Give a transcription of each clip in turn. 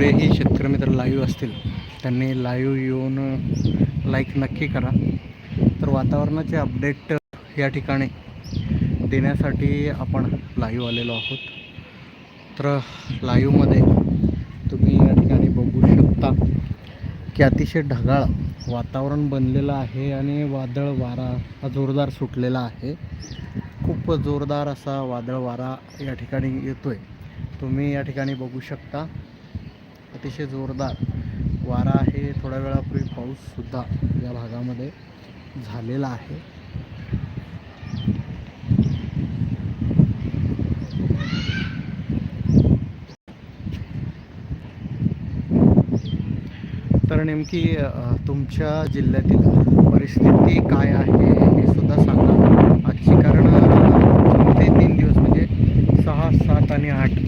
जेवढेही शेतकरी मित्र लाईव्ह असतील त्यांनी लाईव्ह येऊन लाईक नक्की करा. तर वातावरणाचे अपडेट या ठिकाणी देण्यासाठी आपण लाईव्ह आलेलो आहोत. तर लाईव्हमध्ये तुम्ही या ठिकाणी बघू शकता की अतिशय ढगाळ वातावरण बनलेलं आहे आणि वादळ वारा हा जोरदार सुटलेला आहे. खूप जोरदार असा वादळ वारा या ठिकाणी येतो आहे तुम्ही या ठिकाणी बघू शकता. अतिशय जोरदार वारा आहे थोड्या वेळापूर्वी पाऊससुद्धा या भागामध्ये झालेला आहे. तर नेमकी तुमच्या जिल्ह्यातील परिस्थिती काय आहे हे सुद्धा सांगा. आजची कारण ते तीन दिवस म्हणजे सहा सात आणि आठ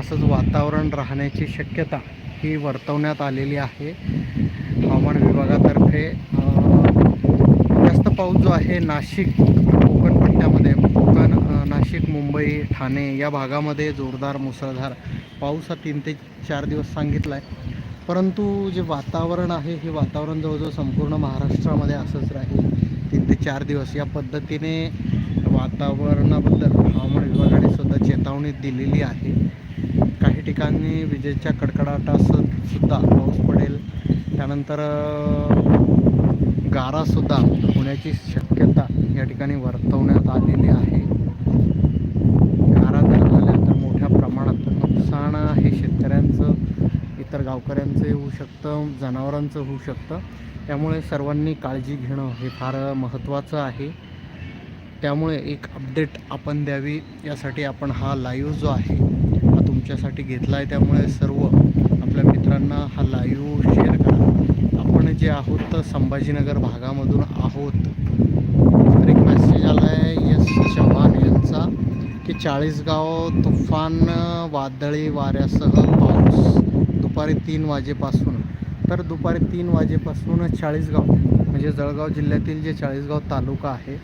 असंच वातावरण राहण्याची शक्यता ही वर्तवण्यात आलेली आहे. हवामान विभागातर्फे जास्त पाऊस जो आहे नाशिक कोकण पट्ट्यामध्ये कोकण नाशिक मुंबई ठाणे या भागामध्ये जोरदार मुसळधार पाऊस हा तीन ते चार दिवस सांगितला आहे परंतु जे वातावरण आहे हे वातावरण जवळजवळ संपूर्ण महाराष्ट्रामध्ये असंच राहील. तीन ते चार दिवस या पद्धतीने वातावरणाबद्दल हवामान विभागाने सुद्धा चेतावणी दिलेली आहे. ठिकाणी विजेच्या कडकडाटास सुद्धा पाऊस पडेल. त्यानंतर गारासुद्धा होण्याची शक्यता या ठिकाणी वर्तवण्यात आलेली आहे. गारा जर झाल्या तर मोठ्या प्रमाणात नुकसान हे शेतकऱ्यांचं इतर गावकऱ्यांचं होऊ शकतं जनावरांचं होऊ शकतं. त्यामुळे सर्वांनी काळजी घेणं हे फार महत्त्वाचं आहे. त्यामुळे एक अपडेट आपण द्यावी. यासाठी आपण हा लाईव्ह जो आहे तुमच्यासाठी घेतला आहे त्यामुळे सर्व आपल्या मित्रांना हा लाईव्ह शेअर करा. आपण जे आहोत तर संभाजीनगर भागामधून आहोत. तर एक मेसेज आला आहे यस चव्हाण यांचा की चाळीसगाव तुफान वादळी वाऱ्यासह पाऊस. दुपारी तीन वाजेपासून. तर दुपारी तीन वाजेपासून चाळीसगाव म्हणजे जळगाव जिल्ह्यातील जे चाळीसगाव तालुका आहे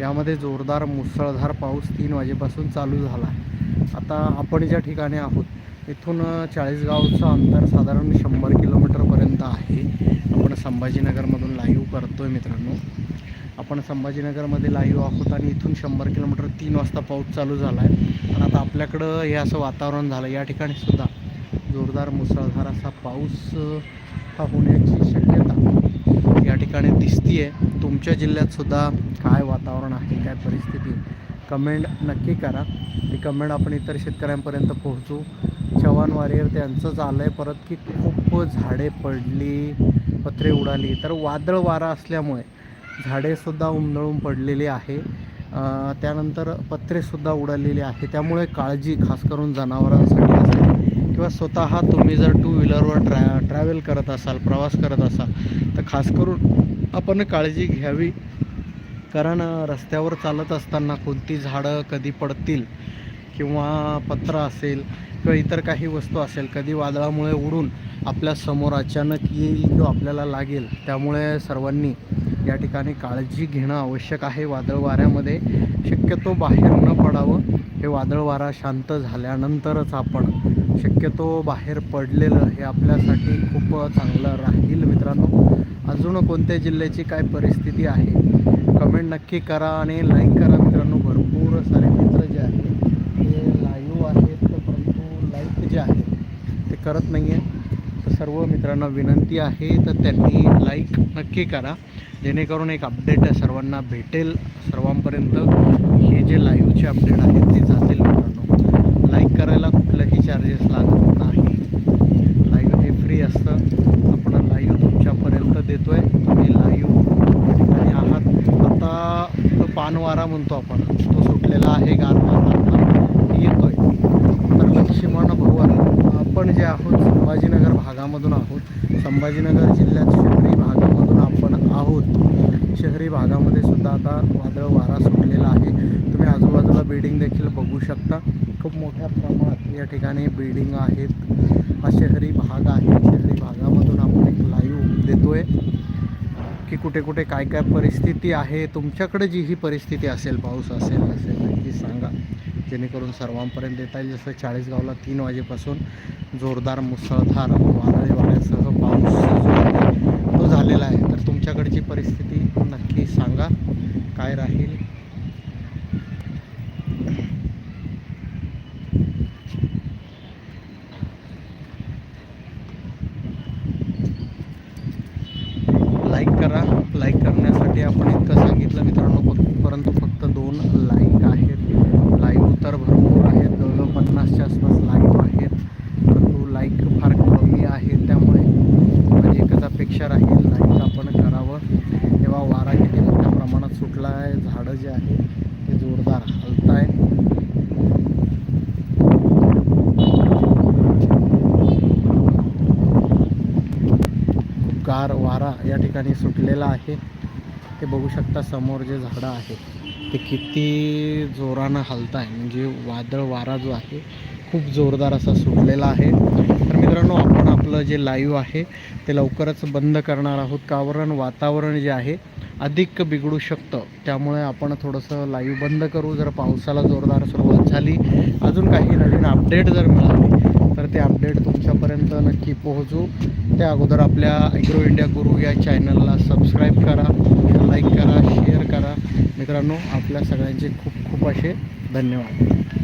यामध्ये जोरदार मुसळधार पाऊस तीन वाजेपासून चालू झाला आहे. आता आपण ज्या ठिकाणी आहोत इथून चाळीसगावचं अंतर साधारण शंभर किलोमीटरपर्यंत आहे. आपण संभाजीनगरमधून लाईव्ह करतो आहे मित्रांनो. आपण संभाजीनगरमध्ये लाईव्ह आहोत आणि इथून शंभर किलोमीटर तीन वाजता पाऊस चालू झाला आहे आणि आता आपल्याकडं हे असं वातावरण झालं. या ठिकाणी सुद्धा जोरदार मुसळधार असा पाऊस हा होण्याची शक्यता या ठिकाणी दिसती आहे तुमच्या जिल्ह्यातसुद्धा काय वातावरण आहे? काय परिस्थिती कमेंट नक्की करा. ती कमेंट आपण इतर शेतकऱ्यांपर्यंत पोहोचू. चव्हाण वारियर त्यांचंच आलं आहे परत की खूप झाडे पडली पत्रे उडाली. तर वादळ वारा असल्यामुळे झाडेसुद्धा उमदळून पडलेली आहे. त्यानंतर पत्रेसुद्धा उडालेली आहे त्यामुळे काळजी खास करून जनावरांसाठी असेल किंवा स्वतः तुम्ही जर टू व्हीलरवर ट्रॅ ट्रॅव्हल करत असाल प्रवास करत असाल तर खास करून आपण काळजी घ्यावी. कारण रस्त्यावर चालत असताना कोणती झाडं कधी पडतील किंवा पत्र असेल किंवा इतर काही वस्तू असेल कधी वादळामुळे उडून आपल्यासमोर अचानक येईल किंवा आपल्याला लागेल त्यामुळे सर्वांनी या ठिकाणी काळजी घेणं आवश्यक आहे. वादळ वाऱ्यामध्ये शक्यतो बाहेर न पडावं. हे वादळ वारा शांत झाल्यानंतरच आपण शक्यतो बाहेर पडलेलं हे आपल्यासाठी खूप चांगलं राहील मित्रांनो. अजून कोणत्या जिल्ह्याची काय परिस्थिती आहे? कमेंट नक्की करा आणि लाईक करा मित्रांनो. भरपूर सारे मित्र जे आहेत ते लाईव्ह आहेत परंतु लाईक जे आहे ते करत नाही आहे तर सर्व मित्रांना विनंती आहे तर त्यांनी लाईक नक्की करा. जेणेकरून एक अपडेट सर्वांना भेटेल सर्वांपर्यंत. हे जे लाईव्हचे अपडेट आहेत ते जातील मित्रांनो. लाईक करायला कुठलंही चार्जेस लागत नाही लाईव्ह हे फ्री असतं आपण लाईव्ह तुमच्यापर्यंत देतो आहे तुम्ही लाईव्ह ठिकाणी आहात आता तो पानवारा म्हणतो आपण. तो सुटलेला आहे गार वारा येतोय. तर लक्ष्मण भवन आपण जे आहोत संभाजीनगर भागामधून आहोत संभाजीनगर जिल्ह्यात शहरी भागामधून आपण आहोत. शहरी भागामध्ये सुद्धा आता वादळ वारा सुटलेला आहे. तुम्ही आजूबाजूला बिल्डिंग देखील बघू शकता. खूप मोठ्या प्रमाणात या ठिकाणी बिल्डिंग आहेत. हा शहरी भाग आहे. शहरी भागामधून आपण एक लाईव्ह देतोय. की कुठे कुठे काय काय परिस्थिती आहे तुमच्याकडे जी ही परिस्थिती असेल पाऊस असेल नसेल नक्की सांगा. जेणेकरून सर्वांपर्यंत येता येईल. जसं चाळीसगावला तीन वाजेपासून जोरदार मुसळधार वादळी वाऱ्यासह पाऊस तो झालेला आहे. तर तुमच्याकडची परिस्थिती नक्की सांगा. काय राहील? लाईक करा. लाईक करण्यासाठी आपण इतकं सांगितलं मित्रांनो परंतु फक्त दोन लाईक आहेत. लाईक तर भरपूर आहेत. जवळजवळ पन्नासच्या आसपास लाईक आहेत. परंतु लाईक फार कमी आहे त्यामुळे माझी एकच अपेक्षा राहील लाईक आपण करावं तेव्हा वारा किती मोठ्या प्रमाणात सुटला आहे झाडं जे आहे ते जोरदार हलत आहे गार वारा या ठिकाणी सुटलेला आहे. ते बघू शकता समोर जे झाडं आहे ते किती जोरानं हलत आहे म्हणजे वादळ वारा जो आहे खूप जोरदार असा सुटलेला आहे. तर मित्रांनो आपण आपलं जे लाईव्ह आहे ते लवकरच बंद करणार आहोत. कारण वातावरण जे आहे अधिक बिघडू शकतं. त्यामुळे आपण थोडंसं लाईव्ह बंद करू. जर पावसाला जोरदार सुरुवात झाली अजून काही नवीन अपडेट जर मिळाली तर ते अपडेट तुमच्यापर्यंत नक्की पोहोचू. त्या अगोदर आपल्या ॲग्रो इंडिया गुरु या चॅनलला सबस्क्राईब करा लाईक करा शेअर करा. मित्रांनो आपल्या सगळ्यांचे खूप खूप असे धन्यवाद.